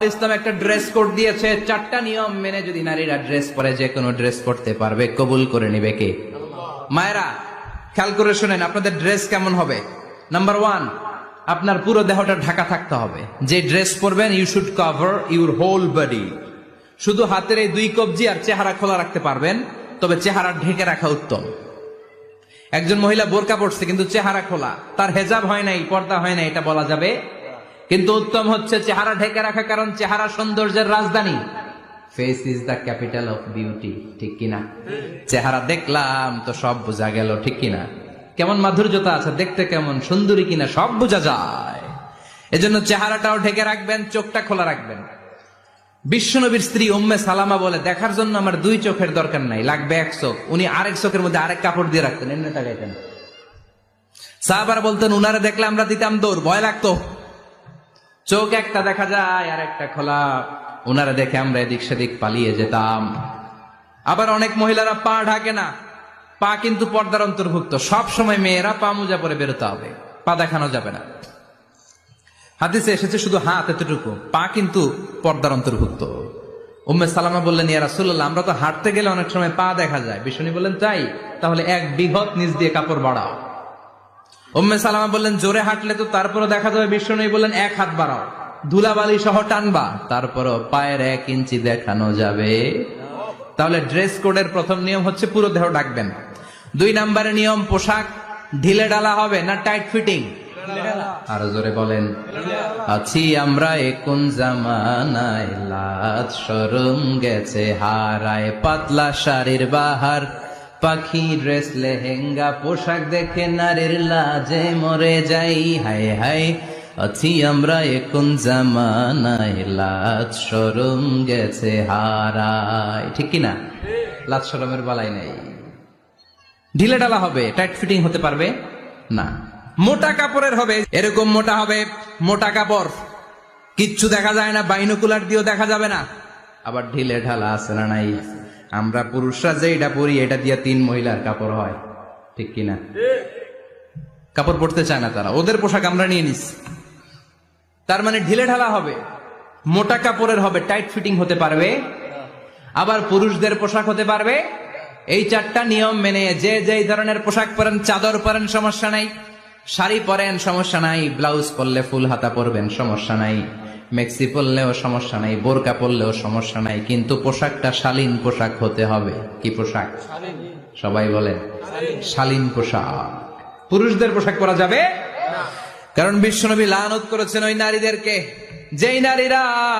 ইসলাম একটা dress code দিয়েছে, চারটা নিয়ম মেনে যদি নারীরা ড্রেস পরে, যে কোনো ড্রেস পরতে পারবে, কবুল করে নিবে কে? মায়েরা, খেয়াল করে শুনেন, আপনাদের ড্রেস কেমন হবে? নাম্বার ওয়ান আপনার পুরো দেহটা ঢাকা থাকতে হবে। যে ড্রেস পরবেন you should cover your whole body শুধু হাতের এই দুই কবজি আর চেহারা খোলা রাখতে পারবেন, তবে চেহারা ঢেকে রাখা উত্তম। একজন মহিলা বোরকা পড়ছে কিন্তু চেহারা খোলা। তার হেজাব হয় নাই, পর্দা হয় নাই, এটা বলা যাবে কিন্তু উত্তম হচ্ছে চেহারা ঢেকে রাখা, কারণ চেহারা সৌন্দর্যের রাজধানী। Face is the capital of beauty ঠিক কিনা চেহারা দেখলাম তো সব বোঝা গেল, ঠিক কিনা কেমন মাধুর্যতা আছে, দেখতে কেমন সুন্দরী কিনা সব বোঝা যায়। এজন্য চেহারাটাও ঢেকে রাখবেন, চোখটা খোলা রাখবেন। বিশ্বনবীর স্ত্রী উম্মে সালামা বলে, দেখার জন্য আমার দুই চোখের দরকার নাই, লাগবে এক চোখ। উনি আরেক চোখের মধ্যে আরেক কাপড় দিয়ে রাখতেন এমনি তাকাইতেন সাহাবার বলতেন, উনারে দেখলে আমরা দিতাম দৌড়, ভয় লাগতো। চোখ একটা দেখা যায়, আর একটা খোলা। উনারা দেখে আমরা এদিক সেদিক পালিয়ে যেতাম। আবার অনেক মহিলারা পা ঢাকে না। পা কিন্তু পর্দার অন্তর্ভুক্ত। সব সময় মেয়েরা পা মোজা পরে বেরোতে হবে। পা দেখানো যাবে না। হাদিসে এসেছে শুধু হাত এতটুকু। পা কিন্তু পর্দার অন্তর্ভুক্ত। উম্মে সালামা বললেন, ইয়া রাসূলুল্লাহ, আমরা তো হাঁটতে গেলে অনেক সময় পা দেখা যায়। বিষ্ণু বললেন, তাই। তাহলে এক বিঘত নিচ দিয়ে কাপড় বাড়াও। উম্মে সালামা বললেন জোরে হাঁটলে তো তারপরও দেখা যাবে বিষ্ণু বললেন এক হাত বাড়াও। ধুলাবালি সহ টানবা তারপরও পায়ের এক ইঞ্চি দেখানো যাবে। তাহলে ড্রেস কোডের প্রথম নিয়ম হচ্ছে পুরো দেহ ডাকবেন দুই নম্বরের নিয়ম পোশাক ঢিলে ডালা হবে না টাইট ফিটিং? আরও জোরে বলেন। আছি আমরা এখন জামানায় লাজ সরম গেছে হারায় পাতলা শাড়ির বাহার। পাখি ড্রেস লেহেঙ্গা, পোশাক দেখে নারীর লাজে মরে যাই। হায় হায়, আছি আমরা এখন জামানায়। লাজ সরম গেছে হারায়। ঠিক কিনা? লাজ সরমের বালাই নাই। ঢিলে ডালা হবে টাইট ফিটিং হতে পারবে? না। মোটা কাপড়ের হবে, এরকম মোটা হবে, মোটা কাপড়। কিচ্ছু দেখা যায় না, বাইনোকুলার দিয়েও দেখা যাবে না। আবার ঢিলে ঢালা আছে না নাই? আমরা পুরুষরা যে এটা পরি, এটা দিয়ে তিন মহিলার কাপড় হয়। ঠিক কিনা? কাপড় পরতে চায় না তারা। ওদের পোশাক আমরা নিয়ে নিস। তার মানে ঢিলে ঢালা হবে, মোটা কাপড়ের হবে টাইট ফিটিং হতে পারবে। আবার পুরুষদের পোশাক হতে পারবে। এই চারটা নিয়ম মেনে যে যেই ধরনের পোশাক পরেন, চাদর পরেন, সমস্যা নাই। শাড়ি পরেন, সমস্যা নাই। ব্লাউজ পরলে ফুল হাতা পরবেন, সমস্যা নাই। মেক্সি পরলেও সমস্যা নাই বোরকা পরলেও সমস্যা নাই কিন্তু পোশাকটা শালীন পোশাক হতে হবে। কি পোশাক? সবাই বলেন শালীন। পোশাক। পুরুষদের পোশাক পরা যাবে? কারণ বিশ্বনবী লানত করেছেন ওই নারীদেরকে। যেই নারীরা